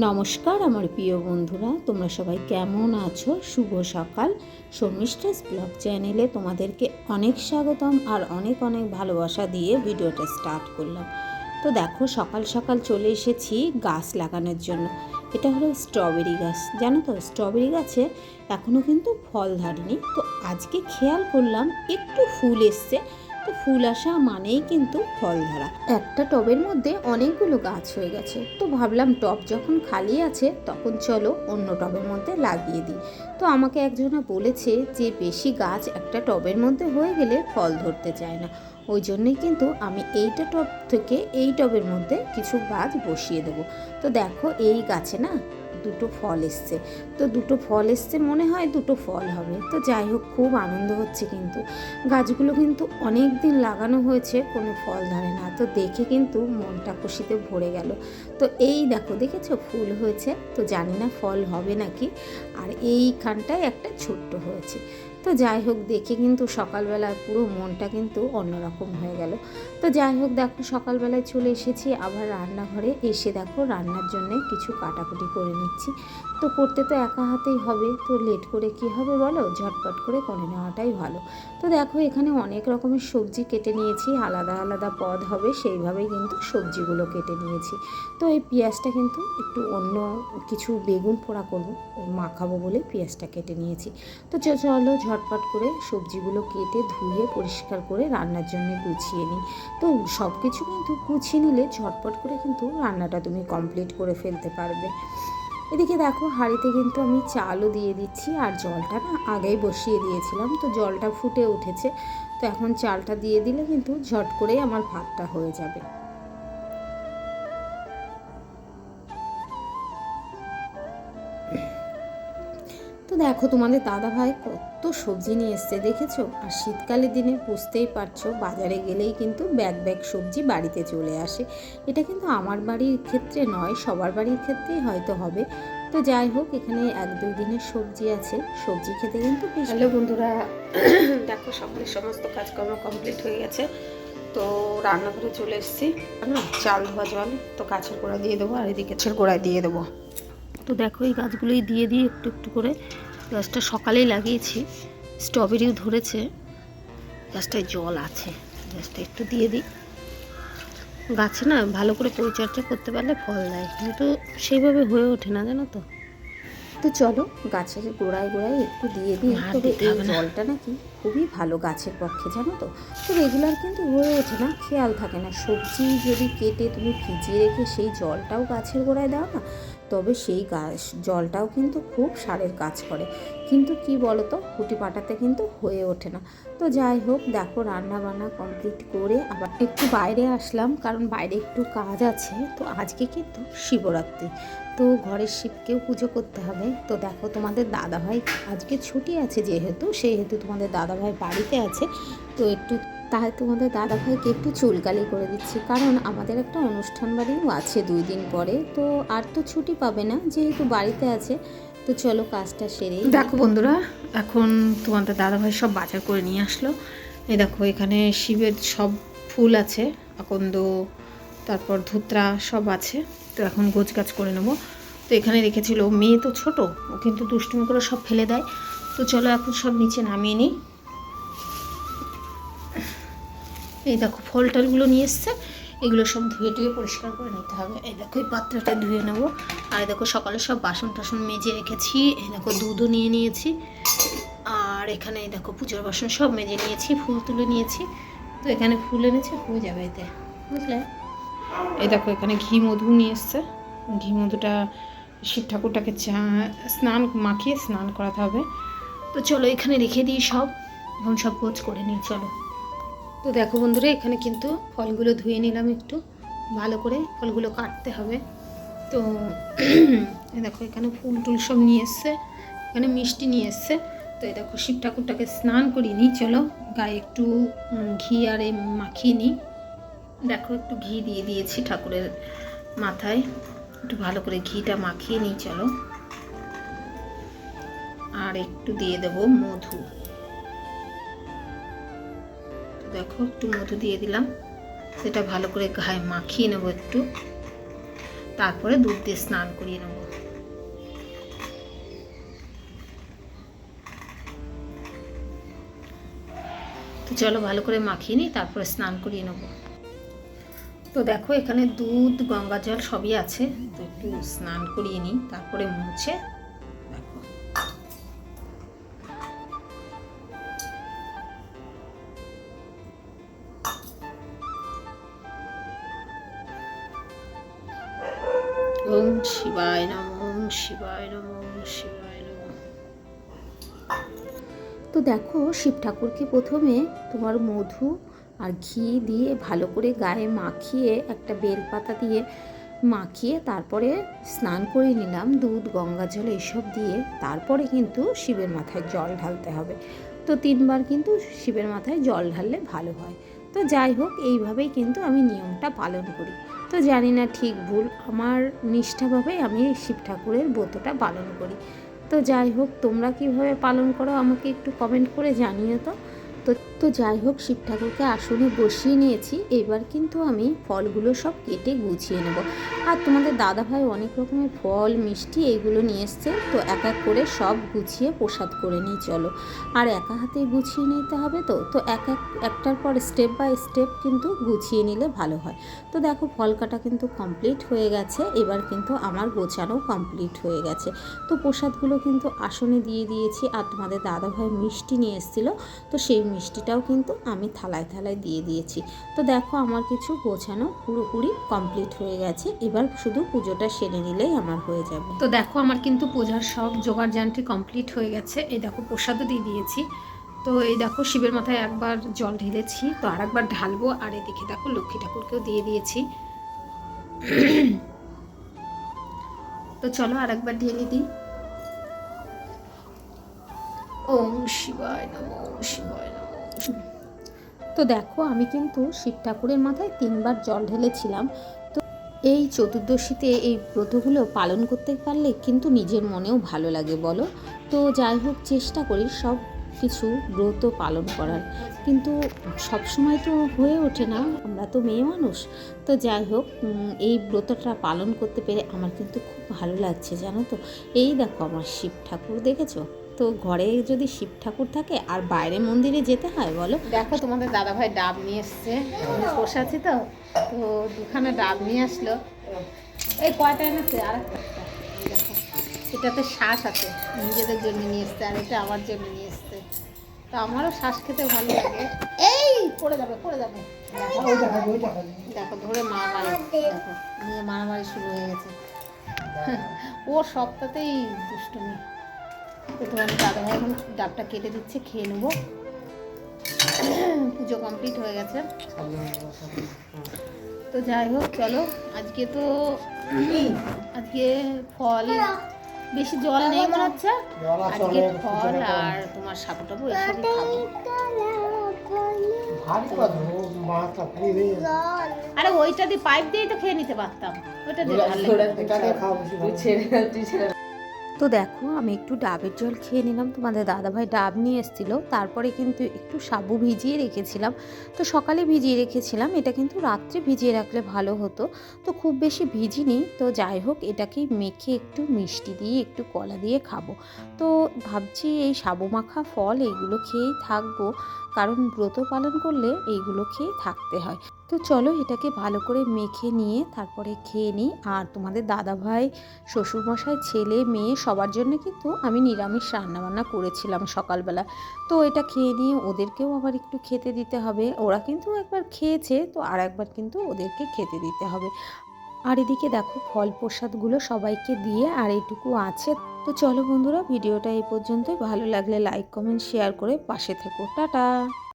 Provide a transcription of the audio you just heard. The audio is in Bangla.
নমস্কার আমার প্রিয় বন্ধুরা, তোমরা সবাই কেমন আছো? শুভ সকাল। শর্মিষ্ঠাস ব্লগ চ্যানেলে তোমাদেরকে অনেক স্বাগতম আর অনেক অনেক ভালোবাসা দিয়ে ভিডিওটা স্টার্ট করলাম। তো দেখো, সকাল সকাল চলে এসেছি গাছ লাগানোর জন্য। এটা হলো স্ট্রবেরি গাছ। জানো তো, স্ট্রবেরি গাছে এখনও কিন্তু ফল ধরেনি। তো আজকে খেয়াল করলাম, একটু ফুল এসছে। তো ফুল আসা মানেই কিন্তু ফল ধরা। একটা টবের মধ্যে অনেকগুলো গাছ হয়ে গেছে। তো ভাবলাম টব যখন খালি আছে, তখন চলো অন্য টবের মধ্যে লাগিয়ে দিই। তো আমাকে একজনা বলেছে যে, বেশি গাছ একটা টবের মধ্যে হয়ে গেলে ফল ধরতে চায় না। ওই জন্যই কিন্তু আমি এইটা টব থেকে এই টবের মধ্যে কিছু গাছ বসিয়ে দেবো। তো দেখো, এই গাছে না দুটো ফল এসছে। তো দুটো ফল এসছে মনে হয় দুটো ফল হবে। তো যাই হোক, খুব আনন্দ হচ্ছে কিন্তু। গাছগুলো কিন্তু অনেক দিন লাগানো হয়েছে, কোনো ফল ধরে না। তো দেখে কিন্তু মনটা খুশিতে ভরে গেল। তো এই দেখো, দেখেছ? ফুল হয়েছে। তো জানি না ফল হবে নাকি। আর এইখানটায় একটা ছোট্ট হয়েছে। তো যাই হোক, দেখে কিন্তু সকালবেলা পুরো মনটা কিন্তু অন্যরকম হয়ে গেল। তো যাই হোক, দেখো সকালবেলায় চলে এসেছি আবার রান্নাঘরে। এসে দেখো রান্নার জন্যে কিছু কাটাকুটি করে নিচ্ছি। তো করতে তো একা হাতেই হবে, তো লেট করে কি হবে বলো? ঝটপট করে করে নেওয়াটাই ভালো। তো দেখো এখানে অনেক রকমের সবজি কেটে নিয়েছি, আলাদা আলাদা পদ হবে, সেইভাবেই কিন্তু সবজিগুলো কেটে নিয়েছি। তো এই পেঁয়াজটা কিন্তু একটু অন্য কিছু বেগুন পোড়া করব মাখাবো বলে পেঁয়াজটা কেটে নিয়েছি। তো চলো ঝটপট করে সবজিগুলো কেটে ধুয়ে পরিষ্কার করে রান্নার জন্য গুছিয়ে নিই। তো সব কিছু কিন্তু গুছিয়ে নিলে ঝটপট করে কিন্তু রান্নাটা তুমি কমপ্লিট করে ফেলতে পারবে। এদিকে দেখো হাঁড়িতে কিন্তু আমি চালও দিয়ে দিচ্ছি আর জলটা না আগেই বসিয়ে দিয়েছিলাম, তো জলটা ফুটে উঠেছে। তো এখন চালটা দিয়ে দিলে কিন্তু ঝট করেই আমার ভাতটা হয়ে যাবে। তো দেখো তোমাদের দাদা ভাই কত সবজি নিয়ে এসছে, দেখেছ? আর শীতকালের দিনে বুঝতেই পারছ, বাজারে গেলেই কিন্তু ব্যাগ ব্যাগ সবজি বাড়িতে চলে আসে। এটা কিন্তু আমার বাড়ির ক্ষেত্রে নয়, সবার বাড়ির ক্ষেত্রেই হয়তো হবে। তো যাই হোক, এখানে এক দুই দিনের সবজি আছে, সবজি খেতে কিন্তু হ্যালো বন্ধুরা, দেখো সকালের সমস্ত কাজকর্ম কমপ্লিট হয়ে গেছে। তো রান্নাঘরে চলে এসেছি। চাল ধোয়া জল, তো গাছের গোড়া দিয়ে দেবো, আর এদিকে গাছের গোড়ায় দিয়ে দেবো। তো দেখো, এই গাছগুলোই দিয়ে দিয়ে একটু একটু করে গাছটা সকালেই লাগিয়েছি। স্ট্রবেরিও ধরেছে। গাছটায় জল আছে। গাছটা একটু দিয়ে দিই। গাছে না ভালো করে পরিচর্যা করতে পারলে ফল দেয়। কিন্তু সেইভাবে হয়ে ওঠে না, জানো তো? তো চলো গাছের গোড়ায় গোড়ায় একটু দিয়ে দিই। তবে এই জলটা নাকি খুবই ভালো গাছের পক্ষে জানো তো? তো রেগুলার কিন্তু হয়ে ওঠে না খেয়াল থাকে না। সবজি যদি কেটে তুমি ভিজিয়ে রেখে সেই জলটাও গাছের গোড়ায় দাও না তবে সেই গাছ জলটাও কিন্তু খুব সারের কাজ করে। কিন্তু কি বলো তো কুটি পাটাতে কিন্তু হয়ে ওঠে না। তো যাই হোক, দেখো রান্না বান্না কমপ্লিট করে আবার একটু বাইরে আসলাম, কারণ বাইরে একটু কাজ আছে। তো আজকে কিন্তু শিবরাত্রি। তো ঘরের শিবকেও পুজো করতে হবে। তো দেখো তোমাদের দাদাভাই, আজকে ছুটি আছে যেহেতু, সেহেতু তোমাদের দাদাভাই বাড়িতে আছে। তো একটু, তাই তোমাদের দাদাভাইকে একটু চুলকালি করে দিচ্ছি। কারণ আমাদের একটা অনুষ্ঠান বাড়িও আছে দুই দিন পরে। তো আর তো ছুটি পাবে না, যেহেতু বাড়িতে আছে। তো চলো কাজটা সেরেই দেখো বন্ধুরা, এখন তোমাদের দাদাভাই সব বাজার করে নিয়ে আসলো। এই দেখো, এখানে শিবের সব ফুল আছে, আকন্দ, তারপর ধুত্রা সব আছে। তো এখন গোছ গাছ করে নেব। তো এখানে রেখেছিল, মেয়ে তো ছোট, ও কিন্তু দুষ্টুমি করে সব ফেলে দেয়। তো চলো এখন সব নিচে নামিয়ে নিই। এই দেখো ফল টলগুলো নিয়ে এসছে। এগুলো সব ধুয়ে টুয়ে পরিষ্কার করে নিতে হবে। এই দেখো, এই পাত্রটা ধুয়ে নেব। আর দেখো, সকালে সব বাসন টাসন মেজে রেখেছি। এই দেখো, দুধও নিয়ে নিয়েছি। আর এখানে এই দেখো, পুজোর বাসন সব মেজে নিয়েছি, ফুল তুলে নিয়েছি। তো এখানে ফুল এনেছে, হয়ে যাবে এতে, বুঝলে? এই দেখো, এখানে ঘি মধু নিয়ে এসছে। ঘি মধুটা শিব ঠাকুরটাকে চা, স্নান, মাখিয়ে স্নান করাতে হবে। তো চলো, এখানে রেখে দিই সব। এখন সব গোছ করে নিই, চলো। তো দেখো বন্ধুরা, এখানে কিন্তু ফলগুলো ধুয়ে নিলাম একটু। ভালো করে ফলগুলো কাটতে হবে। তো দেখো, এখানে ফুল টুল সব নিয়ে এসছে। এখানে মিষ্টি নিয়ে এসছে। তো এই দেখো, শিব ঠাকুরটাকে স্নান করিয়ে নিই। চলো, গায়ে একটু ঘি আর এ মাখিয়ে নিই। দেখো, একটু ঘি দিয়ে দিয়েছি ঠাকুরের মাথায়। একটু ভালো করে ঘিটা মাখিয়ে নিই, চলো। আর একটু দিয়ে দেবো মধু। দেখো, একটু মধু দিয়ে দিলাম। সেটা ভালো করে গায়ে মাখিয়ে নেব একটু। তারপরে দুধ দিয়ে স্নান করিয়ে নেব। তো চলো ভালো করে মাখিয়ে নিই, তারপরে স্নান করিয়ে নেব। তো দেখো, এখানে দুধ, গঙ্গা জল সবই আছে। তো একটু স্নান করিয়ে নিই, তারপরে মুছে ওম শিবায় নম শিবায় নম শিবায় নম। তো দেখো শিব ঠাকুরকে প্রথমে তোমার মধু আর ঘি দিয়ে ভালো করে গায়ে মাখিয়ে একটা বেলপাতা দিয়ে মাখিয়ে তারপরে স্নান করে নিলাম দুধ, গঙ্গা জল এইসব দিয়ে। তারপরে কিন্তু শিবের মাথায় জল ঢালতে হবে। তো তিনবার কিন্তু শিবের মাথায় জল ঢাললে ভালো হয়। তো যাই হোক, এইভাবেই কিন্তু আমি নিয়মটা পালন করি। তো জানি না ঠিক ভুল, আমার নিষ্ঠাভাবে আমি শিব ঠাকুরের ব্রতটা পালন করি। তো যাই হোক, তোমরা কীভাবে পালন করো আমাকে একটু কমেন্ট করে জানিও তো। তো তো যাই হোক, শিব ঠাকুরকে আসনে বসিয়ে নিয়েছি। এবার কিন্তু আমি ফলগুলো সব কেটে গুছিয়ে নেব। আর তোমাদের দাদাভাই অনেক রকমের ফল, মিষ্টি এইগুলো নিয়ে এসছে। তো এক এক করে সব গুছিয়ে প্রসাদ করে নিই, চলো। আর একা হাতে গুছিয়ে নিতে হবে তো? তো এক এক, একটার পর স্টেপ বাই স্টেপ কিন্তু গুছিয়ে নিলে ভালো হয়। তো দেখো, ফল কাটা কিন্তু কমপ্লিট হয়ে গেছে। এবার কিন্তু আমার গোছানো কমপ্লিট হয়ে গেছে। তো প্রসাদগুলো কিন্তু আসনে দিয়ে দিয়েছি। আর তোমাদের দাদাভাই মিষ্টি নিয়ে এসেছিল। তো সেই মিষ্টিটাও কিন্তু আমি থালায় থালায় দিয়ে দিয়েছি। তো দেখো আমার কিছু গোছানো পুরোপুরি কমপ্লিট হয়ে গেছে। এবার শুধু পুজোটা সেরে নিলেই আমার হয়ে যাবে। তো দেখো আমার কিন্তু পূজার সব জোগাড় জানটি কমপ্লিট হয়ে গেছে। এই দেখো প্রসাদও দিয়ে দিয়েছি। তো এই দেখো শিবের মাথায় একবার জল ঢেলেছি। তো আর একবার ঢালবো। আর এদিকে দেখো লক্ষ্মী ঠাকুরকেও দিয়ে দিয়েছি। তো চলো আর একবার ঢেলে দিই ওম শিবায় নম শিবায় নম। তো দেখো, আমি কিন্তু শিব ঠাকুরের মাথায় তিনবার জল ঢেলেছিলাম। তো এই চতুর্দশীতে এই ব্রতগুলো পালন করতে পারলে কিন্তু নিজের মনেও ভালো লাগে, বলো। তো যাই হোক, চেষ্টা করি সব কিছু ব্রত পালন করার। কিন্তু সব সময় তো হয়ে ওঠে না, আমরা তো মেয়ে মানুষ। তো যাই হোক এই ব্রতটা পালন করতে পেরে আমার কিন্তু খুব ভালো লাগছে, জানো তো। এই দেখো আমার শিব ঠাকুর, দেখেছ? তো ঘরে যদি শিব ঠাকুর থাকে আর বাইরে মন্দিরে যেতে হয়, বলো? দেখো তোমাদের দাদাভাই ডাব নিয়ে এসছে। বসে আছি তো। তো দুখানা ডাব নিয়ে আসলো। এই কয়টা এনেছে? আর এটাতে শ্বাস আছে। নিজেদের জন্য নিয়ে এসছে আর এটা আমার জন্য নিয়ে এসছে। তো আমারও শ্বাস খেতে ভালো লাগে। এই, পড়ে যাবে পড়ে যাবে। দেখো, ধরে মারামারি। দেখো নিয়ে মারামারি শুরু হয়ে গেছে। ও সপ্তাহতেই দুষ্টুমি। তো তোমার দাদাভাই এখন ডাবটা কেটে দিচ্ছে খেয়ে নেব। পুজো কমপ্লিট হয়ে গেছে। তো যাই হোক চলো আজকে তো আজকে ফল বেশি জল নেই মনে হচ্ছে। আজকে ফল আর তোমার সাবু টাবু এসবই খাব। আরে ওইটা দিয়ে পাইপ দিয়েই তো খেয়ে নিতে পারতাম। ওইটা দিয়ে ভালো। তো দেখো, আমি একটু ডাবের জল খেয়ে নিলাম। তোমাদের দাদাভাই ডাব নিয়ে এসেছিল। তারপরে কিন্তু একটু সাবু ভিজিয়ে রেখেছিলাম। তো সকালে ভিজিয়ে রেখেছিলাম। এটা কিন্তু রাত্রে ভিজিয়ে রাখলে ভালো হতো। তো খুব বেশি ভিজিনি। তো যাই হোক, এটাকে মেখে একটু মিষ্টি দিয়ে, একটু কলা দিয়ে খাব। তো ভাবছি এই সাবু মাখা ফল এইগুলো খেয়েই থাকব। কারণ ব্রত পালন করলে এইগুলো খেয়েই থাকতে হয়। তো চলো এটাকে ভালো করে মেখে নিয়ে তারপরে খেয়ে নিই। আর তোমাদের দাদাভাই, শ্বশুরমশাই, ছেলে, মেয়ে সবার জন্য কিন্তু আমি নিরামিষ রান্নাবান্না করেছিলাম সকালবেলা। তো এটা খেয়ে নিয়ে ওদেরকেও আবার একটু খেতে দিতে হবে। ওরা কিন্তু একবার খেয়েছে, তো আর একবার কিন্তু ওদেরকে খেতে দিতে হবে। আর এদিকে দেখো ফল প্রসাদগুলো সবাইকে দিয়ে আর এইটুকু আছে। তো চলো বন্ধুরা, ভিডিওটা এই পর্যন্তই। ভালো লাগলে লাইক কমেন্ট শেয়ার করে পাশে থেকো। টাটা!